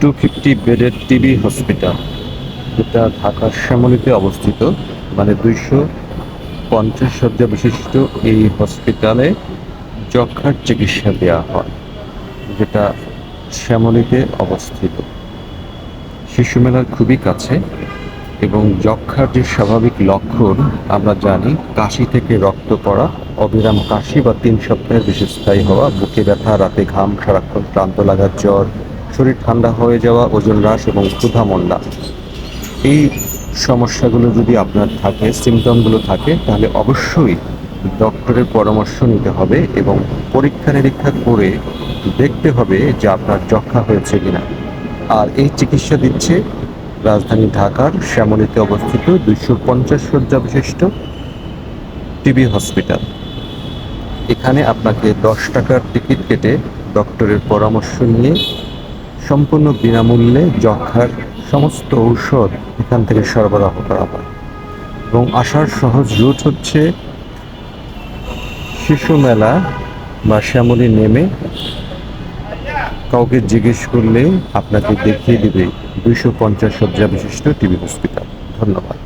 Two fifty বেডের TB hospital যেটা ঢাকার শ্যামলীতে অবস্থিত মানে দুইশো পঞ্চাশ শয্যা বিশিষ্ট এই হসপিটালে যক্ষার চিকিৎসা দেওয়া হয়, যেটা শ্যামলীতে অবস্থিত। শিশু মেলার খুবই কাছে এবং যক্ষার যে স্বাভাবিক লক্ষণ, আমরা জানি কাশি থেকে রক্ত পড়া, অবিরাম কাশি বা তিন সপ্তাহের বেশি স্থায়ী হওয়া, বুকে ব্যথা, রাতে ঘাম, সারাক্ষণ ক্লান্ত লাগার জ্বর শরীর ঠান্ডা হয়ে যাওয়া, ওজন হ্রাস এবং ক্ষুধা মন্দা। এই সমস্যাগুলো যদি আপনার থাকে সিমটমগুলো থাকে, তাহলে অবশ্যই ডক্টরের পরামর্শ নিতে হবে এবং পরীক্ষা নিরীক্ষা করে দেখতে হবে যে আপনার যক্ষা হয়েছে কিনা। আর এই চিকিৎসা দিচ্ছে রাজধানী ঢাকার শ্যামলীতে অবস্থিত দুইশো পঞ্চাশ শয্যা বিশিষ্ট টিবি হসপিটাল। এখানে আপনাকে দশ টাকার টিকিট কেটে ডক্টরের পরামর্শ নিয়ে সম্পূর্ণ বিনামূল্যে যক্ষার সমস্ত ঔষধ এখান থেকে সরবরাহ করা হয়। এবং আসার সহজ রুট হচ্ছে শিশু মেলা বা শ্যামলী নেমে কাউকে জিজ্ঞেস করলে আপনাকে দেখিয়ে দেবে দুইশো পঞ্চাশ শয্যা বিশিষ্ট টিভি হসপিটাল। ধন্যবাদ।